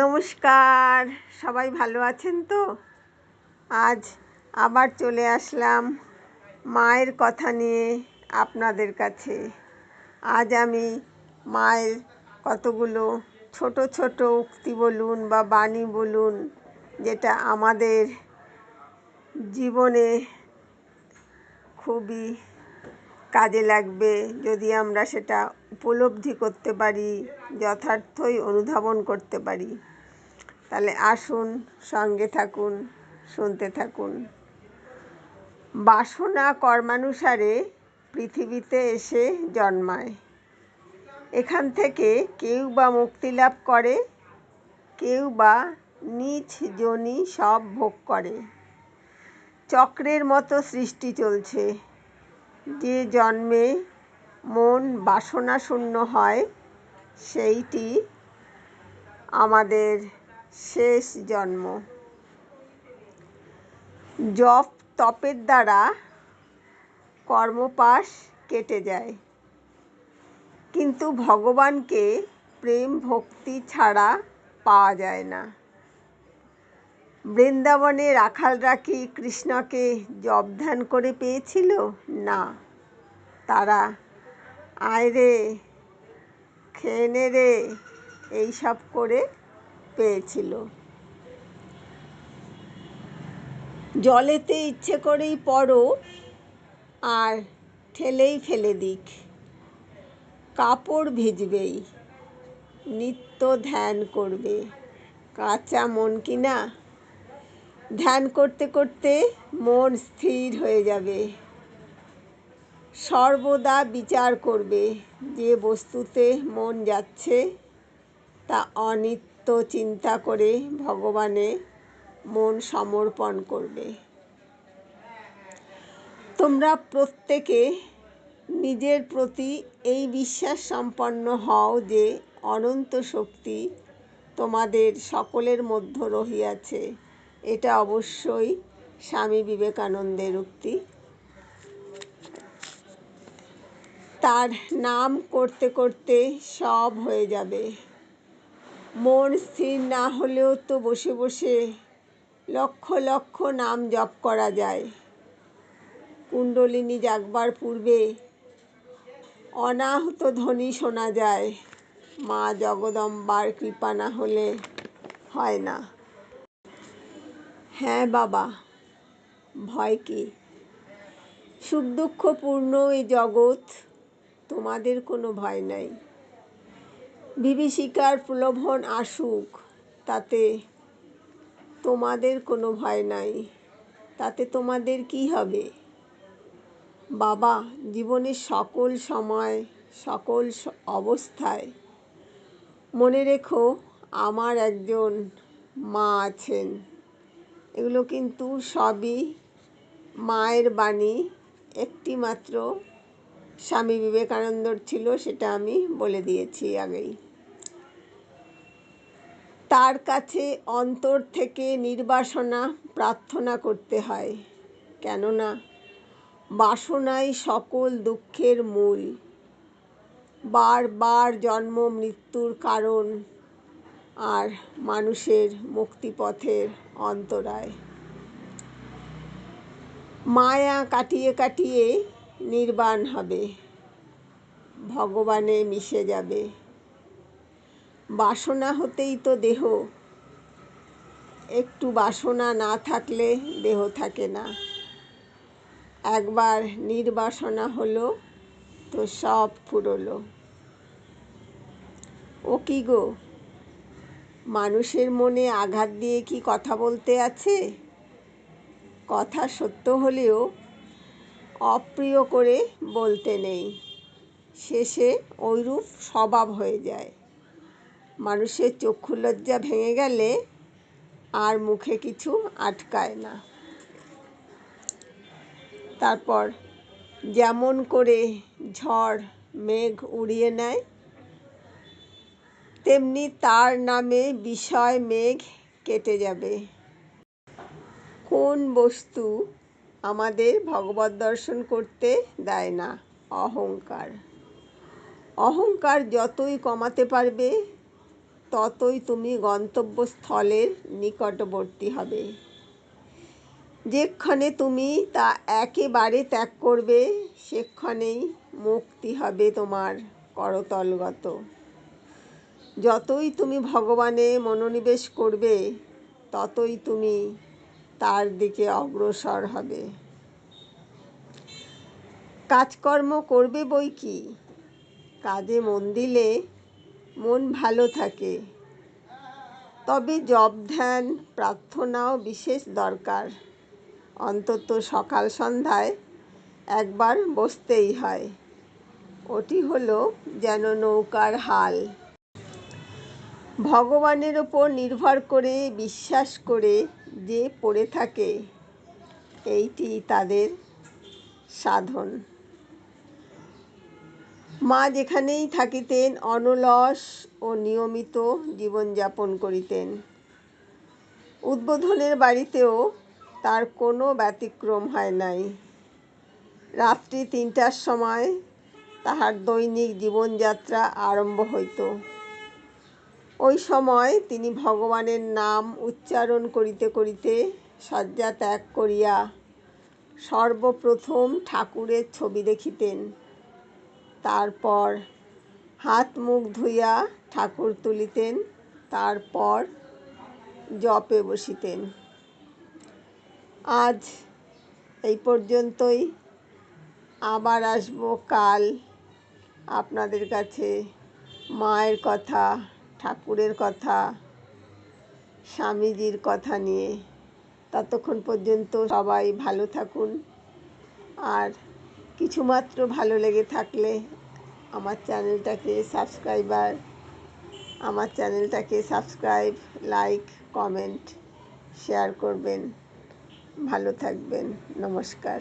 নমস্কার, সবাই ভালো আছেন তো? আজ আবার চলে আসলাম মায়ের কথা নিয়ে আপনাদের কাছে। আজ আমি মায়ের কতগুলো ছোট ছোট উক্তি বলুন বা বাণী বলুন, যেটা আমাদের জীবনে খুবই কাজে লাগবে। যদি আমরা সেটা উপলব্ধি করতে পারি, যথার্থই অনুধাবন করতে পারি। তাহলে আসুন, সঙ্গে থাকুন, শুনতে থাকুন। বাসনা কর্মানুসারে পৃথিবীতে এসে জন্মায়। এখান থেকে কেউ বা মুক্তি লাভ করে, কেউ বা নিজ জনি সব ভোগ করে। চক্রের মতো সৃষ্টি চলছে। যে জন্মে মন বাসনা শূন্য হয়, সেইটি আমাদের শেষ জন্ম। জপ তপের দ্বারা কর্মপাশ কেটে যায়। কিন্তু ভগবানকে প্রেম ভক্তি ছাড়া পাওয়া যায় না। বৃন্দাবনে রাখালরা কি কৃষ্ণকে জপ ধ্যান করে পেয়েছিল? না। তারা, আয় রে, খেয়ে রে, এইসব করে পেয়েছিল। জলেতে ইচ্ছে করেই পড়ো আর ঠেলেই ফেলে দিক। কাপড় ভিজবেই, নিত্য ধ্যান করবে। কাঁচা মন কিনা ধ্যান করতে করতে মন স্থির হয়ে যাবে। সর্বদা বিচার করবে যে বস্তুতে মন যাচ্ছে তা অনিত্য চিন্তা করে ভগবানে মন সমর্পণ করবে। তোমরা প্রত্যেকে নিজের প্রতি এই বিশ্বাস সম্পন্ন হও যে অনন্ত শক্তি তোমাদের সকলের মধ্য রহিয়াছে। এটা অবশ্যই স্বামী বিবেকানন্দের উক্তি। তার নাম করতে করতে সব হয়ে যাবে। মন স্থির না হলেও তো বসে বসে লক্ষ লক্ষ নাম জপ করা যায়। কুণ্ডলিনী জাগবার পূর্বে অনাহত ধ্বনি শোনা যায়। মা জগদম্বার কৃপা না হলে হয় না। হ্যাঁ বাবা। ভয় কি? সুখ দুঃখপূর্ণ এই জগৎ, তোমাদের কোনো ভয় নাই। বিভীষিকার প্রলোভন আসুক, তাতে তোমাদের কোনো ভয় নাই। তাতে তোমাদের কি হবে? বাবা, জীবনের সকল সময়, সকল অবস্থায় মনে রেখো, আমার একজন মা আছেন। এগুলো কিন্তু সবই মায়ের বাণী। একটি মাত্র স্বামী বিবেকানন্দর ছিল, সেটা আমি বলে দিয়েছি আগেই। তার কাছে অন্তর থেকে নির্বাসনা, প্রার্থনা করতে হয়। কেননা বাসনাই সকল দুঃখের মূল। বারবার জন্ম মৃত্যুর কারণ। আর মানুষের মুক্তিপথের অন্তরায়। মায়া কাটিয়ে কাটিয়ে নির্বাণ হবে। ভগবানে মিশে যাবে। বাসনা হতেই তো দেহ। একটু বাসনা না থাকলে দেহ থাকে না। একবার নির্বাসনা হলো তো সব ফুরলো। ও কি গো? মানুষের মনে আঘাত দিয়ে কি কথা বলতে আছে? কথা সত্য হলেও অপ্রিয় করে বলতে নেই। শেষে ওইরূপ স্বভাব হয়ে যায়। মানুষের চক্ষু লজ্জা ভেঙে গেলে আর মুখে কিছু আটকায় না। তারপর যেমন করে ঝড়, মেঘ উড়িয়ে নেয় তেমনি তার নামে বিষয় মেঘ কেটে যাবে। কোন বস্তু আমাদের ভগবত দর্শন করতে দেয় না? অহংকার। অহংকার যতই কমাতে পারবে, ততই তুমি গন্তব্যস্থলের নিকটবর্তী হবে। যেক্ষণে তুমি তা একেবারে ত্যাগ করবে, সেক্ষণেই মুক্তি হবে তোমার করতলগত। যতই তুমি ভগবানে মনোনিবেশ করবে, ততই তুমি তার দিকে অগ্রসর হবে। কাজকর্ম করবে বই কি? কাজে মন দিলে মন ভালো থাকে। তবে জব ধ্যান, প্রার্থনাও বিশেষ দরকার। অন্তত সকাল সন্ধ্যায় একবার বসতেই হয়। ওটি হলো যেন নৌকার হাল। ভগবানের ওপর নির্ভর করে, বিশ্বাস করে যে পড়ে থাকে, এইটি তাদের সাধন। মা যেখানেই থাকিতেন, অনলস ও নিয়মিত জীবনযাপন করিতেন। উদ্বোধনের বাড়িতেও তার কোনো ব্যতিক্রম হয় নাই। রাত্রি তিনটার সময় তাহার দৈনিক জীবনযাত্রা আরম্ভ হইত। ওই সময় তিনি ভগবানের নাম উচ্চারণ করিতে করিতে শয্যা ত্যাগ করিয়া সর্বপ্রথম ঠাকুরের ছবি দেখিতেন। তারপর হাত মুখ ধুইয়া ঠাকুর তুলিতেন, তারপর জপে বসিতেন। আজ এই পর্যন্তই। আবার আসব কাল আপনাদের কাছে মায়ের কথা। ঠাকুরের কথা, স্বামীজির কথা নিয়ে ততক্ষণ পর্যন্ত সবাই ভালো থাকুন। আর কিছুমাত্র ভালো লেগে থাকলে আমার চ্যানেলটাকে সাবস্ক্রাইবার, আমার চ্যানেলটাকে সাবস্ক্রাইব, লাইক, কমেন্ট, শেয়ার করবেন। ভালো থাকবেন। নমস্কার।